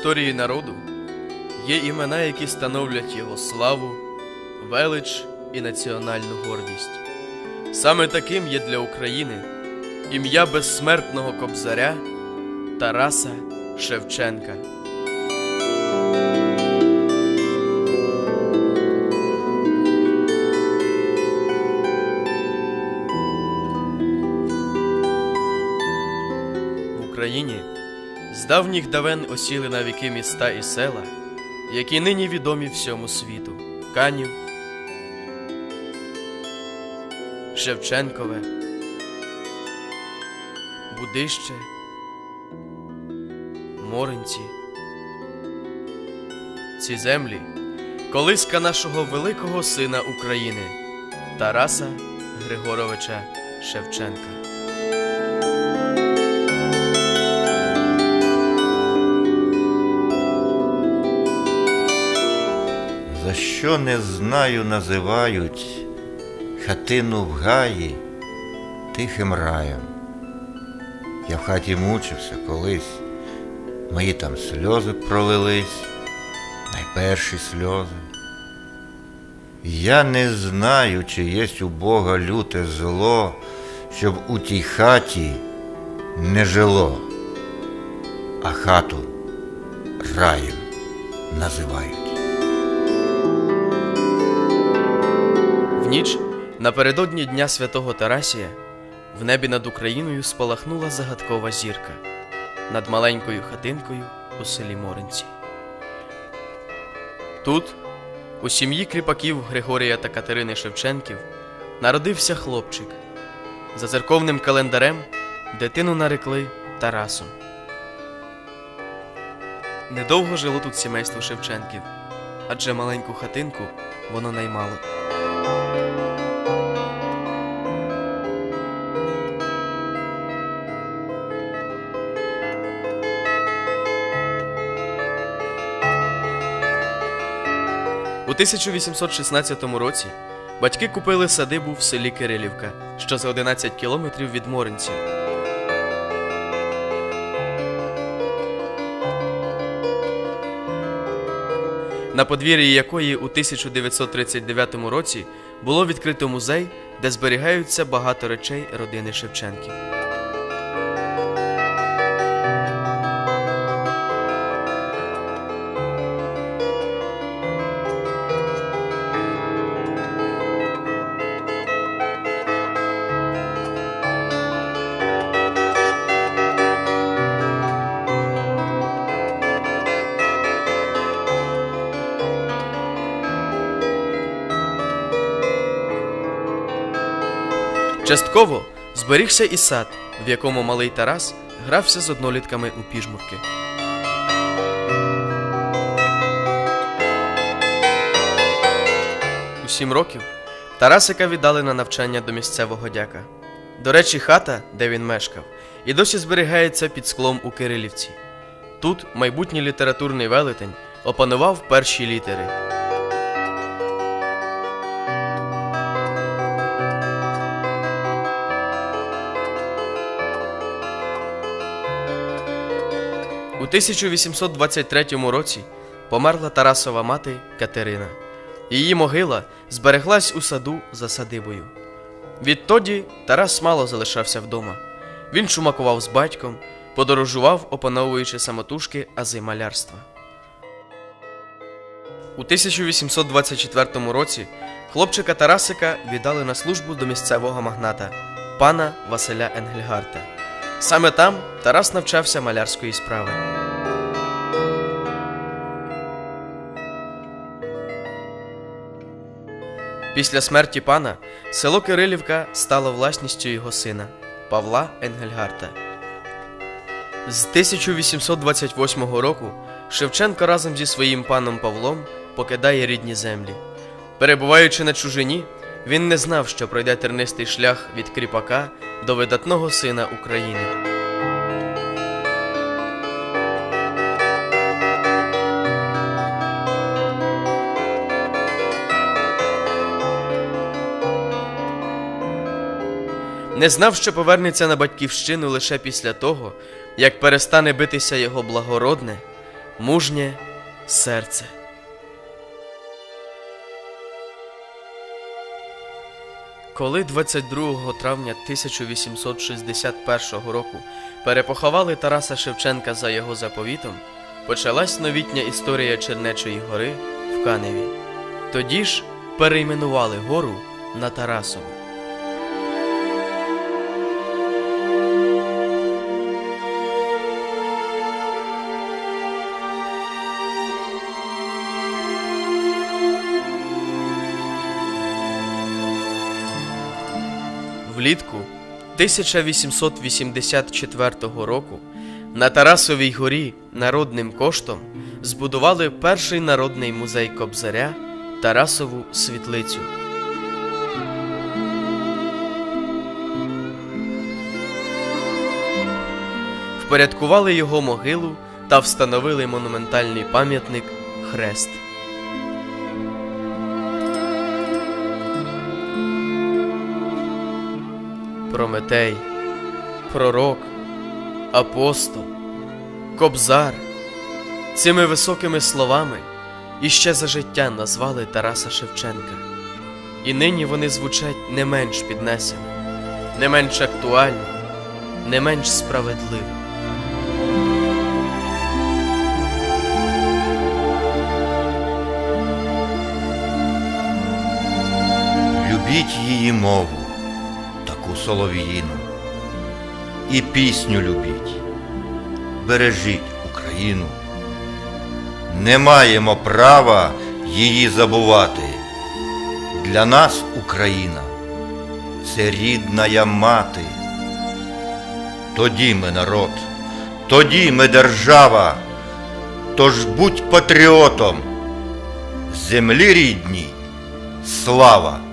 історії народу є імена, які становлять його славу, велич і національну гордість. Саме таким є для України ім'я безсмертного кобзаря Тараса Шевченка. В Україні з давніх давен осіли на віки міста і села, які нині відомі всьому світу: Канів, Шевченкове, Будище, Моринці. Ці землі колиска нашого великого сина України Тараса Григоровича Шевченка. Що не знаю, називають хатину в гаї тихим раєм. Я в хаті мучився колись, мої там сльози пролились, найперші сльози. Я не знаю, чи єсть у Бога люте зло, щоб у тій хаті не жило, а хату раєм називають. Ніч напередодні Дня Святого Тарасія в небі над Україною спалахнула загадкова зірка над маленькою хатинкою у селі Моринці. Тут, у сім'ї кріпаків Григорія та Катерини Шевченків, народився хлопчик. За церковним календарем дитину нарекли Тарасом. Недовго жило тут сімейство Шевченків, адже маленьку хатинку воно наймало. У 1816 році батьки купили садибу в селі Кирилівка, що за 11 кілометрів від Моринців. На подвір'ї якої у 1939 році було відкрито музей, де зберігаються багато речей родини Шевченків. Частково зберігся і сад, в якому малий Тарас грався з однолітками у піжмурки. У сім років Тарасика віддали на навчання до місцевого дяка. До речі, хата, де він мешкав, і досі зберігається під склом у Кирилівці. Тут майбутній літературний велетень опанував перші літери. У 1823 році померла Тарасова мати Катерина. Її могила збереглась у саду за садибою. Відтоді Тарас мало залишався вдома. Він шумакував з батьком, подорожував, опановуючи самотужки ази малярства. У 1824 році хлопчика Тарасика віддали на службу до місцевого магната пана Василя Енгельгарта. Саме там Тарас навчався малярської справи. Після смерті пана село Кирилівка стало власністю його сина Павла Енгельгарта. З 1828 року Шевченко разом зі своїм паном Павлом покидає рідні землі. Перебуваючи на чужині, він не знав, що пройде тернистий шлях від кріпака до видатного сина України. Не знав, що повернеться на батьківщину лише після того, як перестане битися його благородне, мужнє серце. Коли 22 травня 1861 року перепоховали Тараса Шевченка за його заповітом, почалась новітня історія Чернечої гори в Каневі. Тоді ж перейменували гору на Тарасову. Влітку 1884 року на Тарасовій горі народним коштом збудували перший народний музей Кобзаря Тарасову світлицю. Впорядкували його могилу та встановили монументальний пам'ятник Хрест. Прометей, пророк, апостол, кобзар. Цими високими словами іще за життя назвали Тараса Шевченка. І нині вони звучать не менш піднесено, не менш актуально, не менш справедливо. Любіть її мову, солов'їну, і пісню любіть, бережіть Україну. Не маємо права її забувати. Для нас Україна це рідная мати. Тоді ми народ, тоді ми держава. Тож будь патріотом, землі рідній, слава!